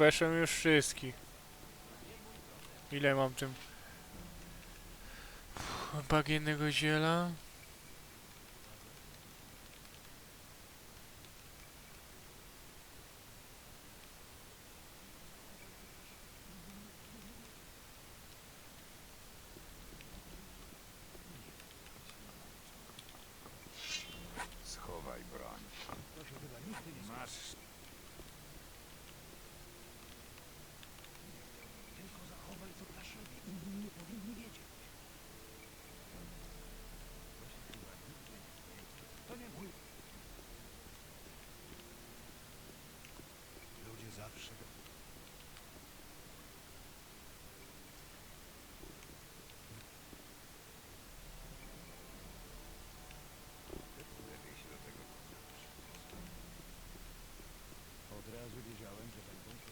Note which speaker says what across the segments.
Speaker 1: obeszłem już wszystkich. Ile mam tym? Bagiennego ziela.
Speaker 2: Schowaj broń. Masz
Speaker 3: Ludzie zawsze...
Speaker 2: lepiej się do tego
Speaker 3: Od razu wiedziałem, że będą się...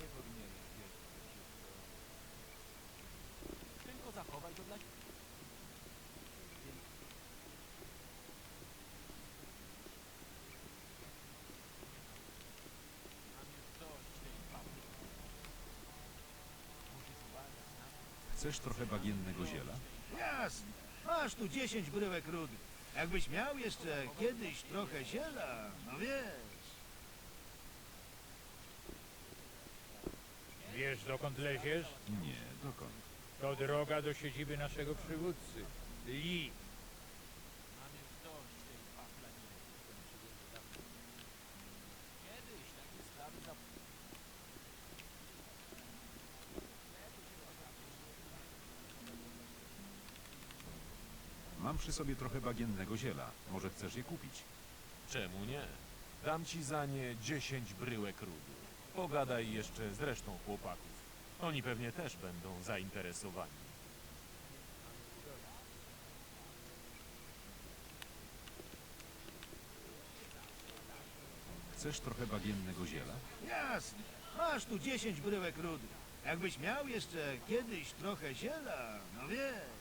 Speaker 3: Nie powinieneś wierzyć we wszystko. Tylko zachowaj to dla siebie.
Speaker 4: Chcesz trochę bagiennego ziela?
Speaker 5: Jasne. Masz tu 10 bryłek rudy. Jakbyś miał jeszcze kiedyś trochę ziela, no wiesz.
Speaker 6: Wiesz, dokąd leziesz?
Speaker 4: Nie, dokąd?
Speaker 6: To droga do siedziby naszego przywódcy. Lee.
Speaker 4: Przy sobie trochę bagiennego ziela. Może chcesz je kupić?
Speaker 7: Czemu nie? Dam ci za nie 10 bryłek rudy. Pogadaj jeszcze z resztą chłopaków. Oni pewnie też będą zainteresowani.
Speaker 4: Chcesz trochę bagiennego ziela?
Speaker 5: Jasne. Masz tu 10 bryłek rudy. Jakbyś miał jeszcze kiedyś trochę ziela, no wiesz.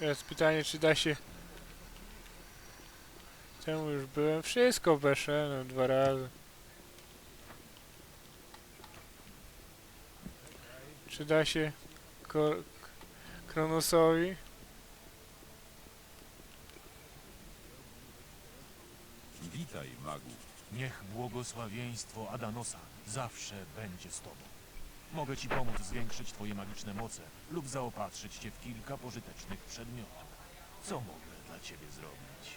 Speaker 1: Teraz pytanie, czy da się... Temu już byłem. Wszystko obeszłem dwa razy. Czy da się Kronosowi?
Speaker 4: Witaj, magu.
Speaker 7: Niech błogosławieństwo Adanosa zawsze będzie z tobą. Mogę ci pomóc zwiększyć twoje magiczne moce lub zaopatrzyć cię w kilka pożytecznych przedmiotów. Co mogę dla ciebie zrobić?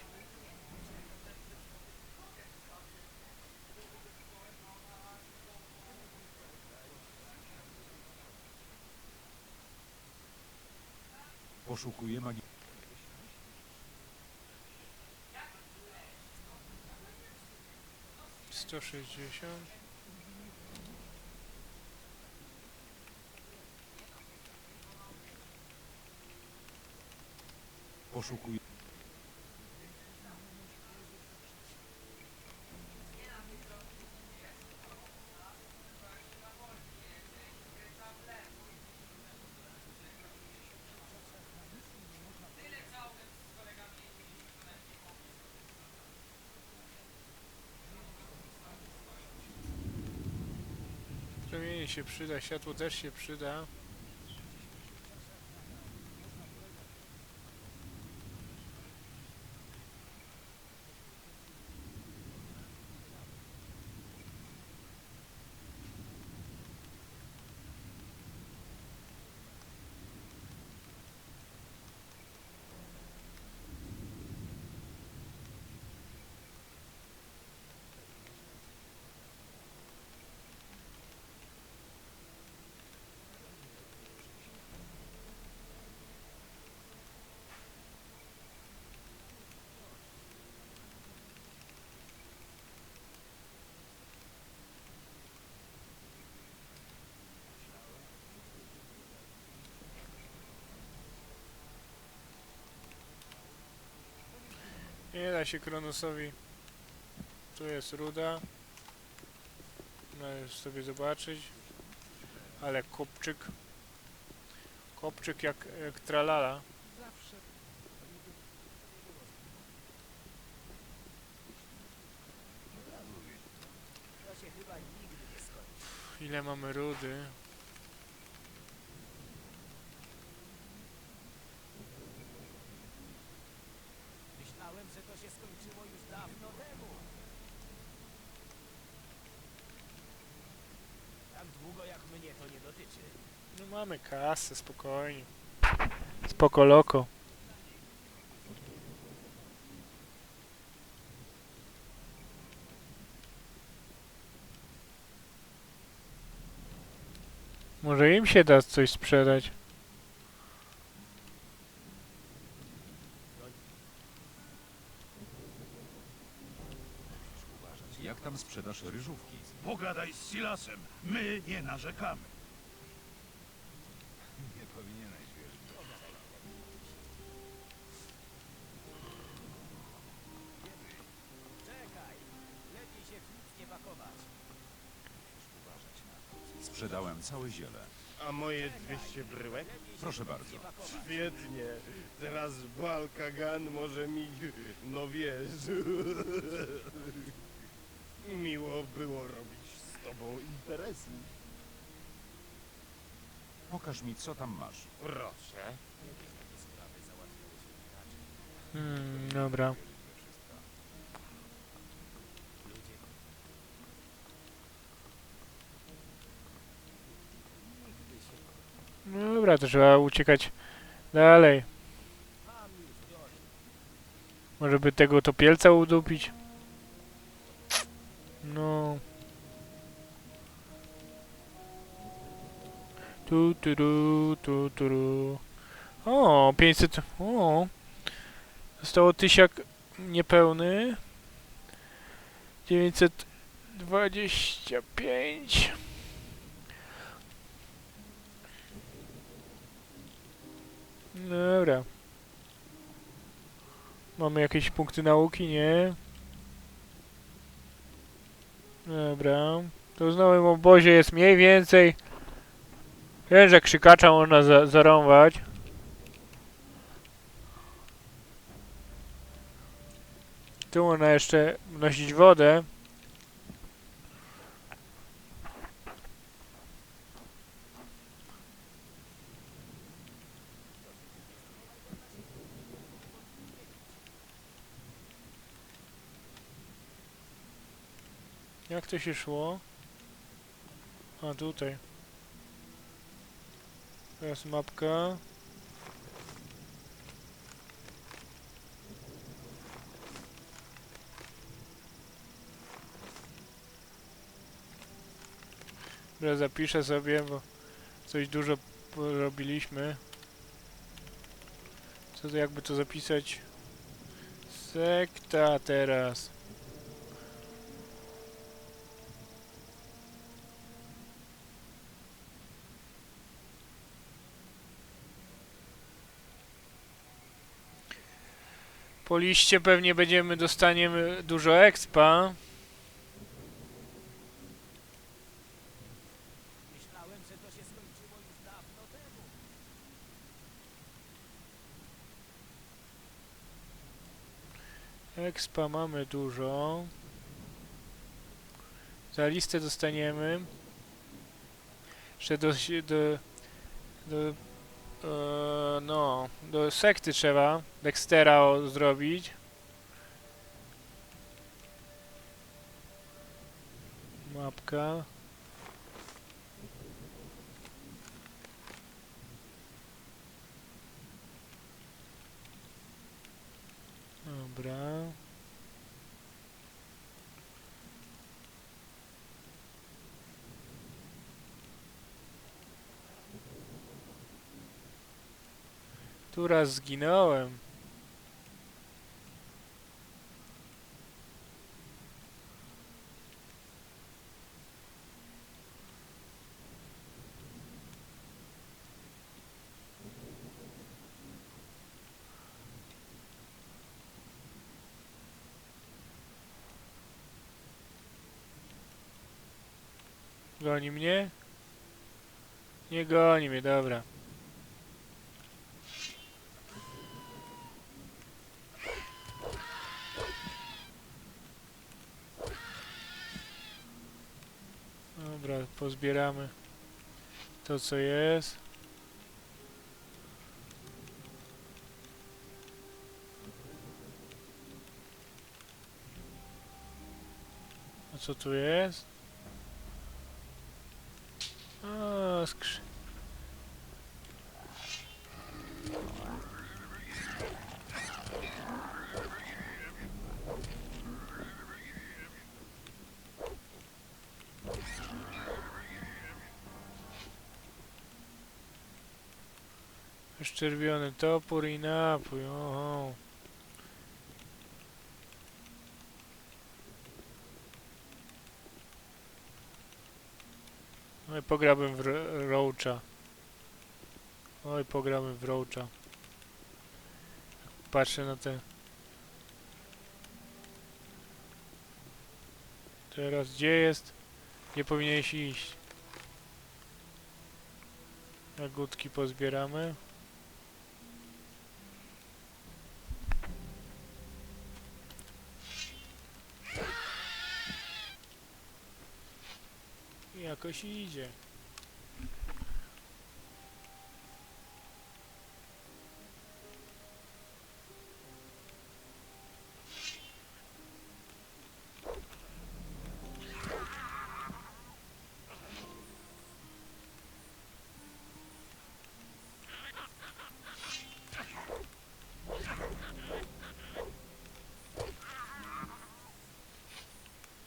Speaker 4: Poszukuję magi...
Speaker 1: Sto sześćdziesiąt.
Speaker 4: Poszukuję...
Speaker 1: Promienie się przyda, światło też się przyda. Nie da się Kronosowi. Tu jest ruda. Możesz sobie zobaczyć. Ale kopczyk. Kopczyk jak, jak tralala. Ile mamy rudy?
Speaker 8: Myślałem, że to się skończyło już dawno temu. Tak długo jak mnie to nie dotyczy.
Speaker 1: No mamy kasę, spokojnie. Spoko loko. Może im się da coś sprzedać.
Speaker 4: Jak tam sprzedaż ryżówki?
Speaker 5: Pogadaj z Silasem. My nie narzekamy.
Speaker 4: Całe ziele.
Speaker 9: A moje 200 bryłek?
Speaker 4: Proszę bardzo.
Speaker 9: Świetnie. Teraz Balkagan może mi, no wiesz... Miło było robić z tobą interesy.
Speaker 4: Pokaż mi, co tam masz.
Speaker 9: Proszę.
Speaker 1: Hmm, dobra. No dobra, to trzeba uciekać dalej. Może by tego topielca udupić? No. Tu, tu, tu, tu, tu, tu. O, 500. O. Zostało tysiak niepełny. 925. Dobra. Mamy jakieś punkty nauki? Nie. Dobra. To w nowym obozie jest mniej więcej. Wiem, że krzykacza można za. Tu można jeszcze nosić wodę. Jak to się szło? A tutaj. Teraz mapka. Dobra, zapiszę sobie, bo coś dużo robiliśmy. Co to jakby to zapisać? Sekta teraz. Po liście pewnie będziemy dostaniemy dużo expa.
Speaker 8: Myślałem, że to się skończyło już dawno temu.
Speaker 1: Expa mamy dużo. Za listę dostaniemy. Jeszcze do, do, do e, no, do sekty trzeba Dextera o, zrobić. Mapka. Dobra. Która zginąłem. Goni mnie? Nie goni mnie, dobra. Pozbieramy to co jest. A co tu jest? A, skrzy... Szczerbiony topór i napój, oho. No i pograłbym w Ro- Roacha. Oj, pogramy w Roacha. Patrzę na te... Teraz gdzie jest? Gdzie powinieneś iść? Jagódki pozbieramy. Jakoś idzie.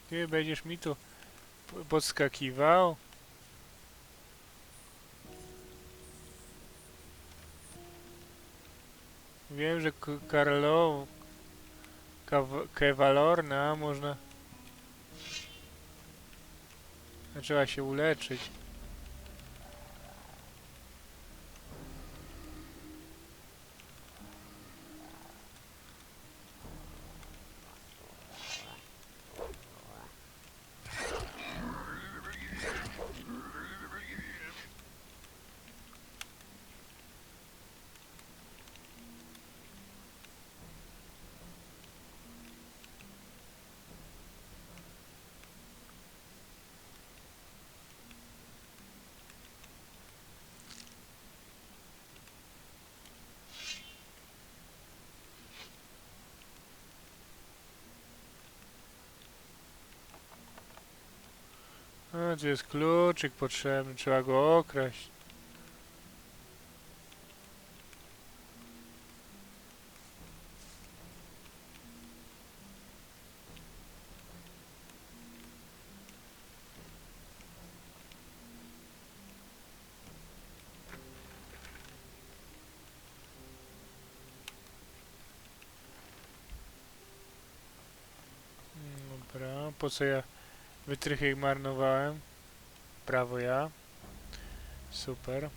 Speaker 1: Ty będziesz mi tu podskakiwał? Wiem, że Karlo... Kewalorna można... Trzeba się uleczyć. Tu jest kluczyk potrzebny, trzeba go okraść. Dobra, po wytrychy marnowałem? Prawo ja. Super.